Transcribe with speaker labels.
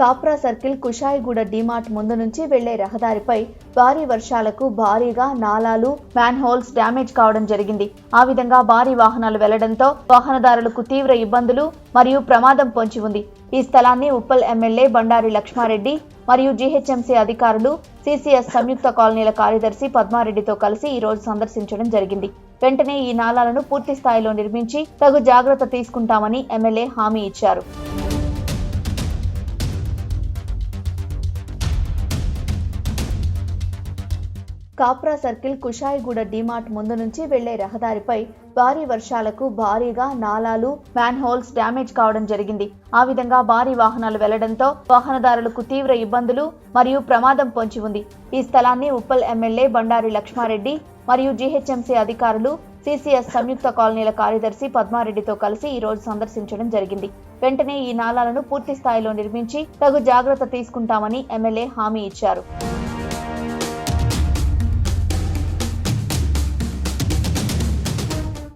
Speaker 1: Kapra circle Kushaiguda DMart ముందు నుంచి వెళ్ళే రహదారిపై భారీ వర్షాలకు భారీగా నాలాలు మ్యాన్ హోల్స్ డ్యామేజ్ కావడం జరిగింది. ఆ విధంగా భారీ వాహనాలు వెళ్ళడంతో వాహనదారులకు తీవ్ర ఇబ్బందులు మరియు ప్రమాదం పొంచి ఉంది. ఈ స్థలాన్ని ఉప్పల్ ఎమ్మెల్యే బండారి లక్ష్మారెడ్డి మరియు జీహెచ్ఎంసీ అధికారులు సిసిఎస్ సంయుక్త కాలనీల కార్యదర్శి పద్మారెడ్డితో కలిసి ఈ రోజు సందర్శించడం జరిగింది. వెంటనే ఈ నాలాలను పూర్తి స్థాయిలో నిర్మించి తగు జాగ్రత్త తీసుకుంటామని ఎమ్మెల్యే హామీ ఇచ్చారు. కాప్రా సర్కిల్ కుషాయిగూడ డిమార్ట్ ముందు నుంచి వెళ్ళే రహదారిపై భారీ వర్షాలకు భారీగా నాలాలు మ్యాన్ హోల్స్ డ్యామేజ్ కావడం జరిగింది. ఆ విధంగా భారీ వాహనాలు వెళ్ళడంతో వాహనదారులకు తీవ్ర ఇబ్బందులు మరియు ప్రమాదం పొంచి ఉంది. ఈ స్థలాన్ని ఉప్పల్ ఎమ్మెల్యే బండారి లక్ష్మారెడ్డి మరియు జీహెచ్ఎంసీ అధికారులు సిసిఎస్ సంయుక్త కాలనీల కార్యదర్శి పద్మారెడ్డితో కలిసి ఈ రోజు సందర్శించడం జరిగింది. వెంటనే ఈ నాలాలను పూర్తి స్థాయిలో నిర్మించి తగు జాగ్రత్త తీసుకుంటామని ఎమ్మెల్యే హామీ ఇచ్చారు.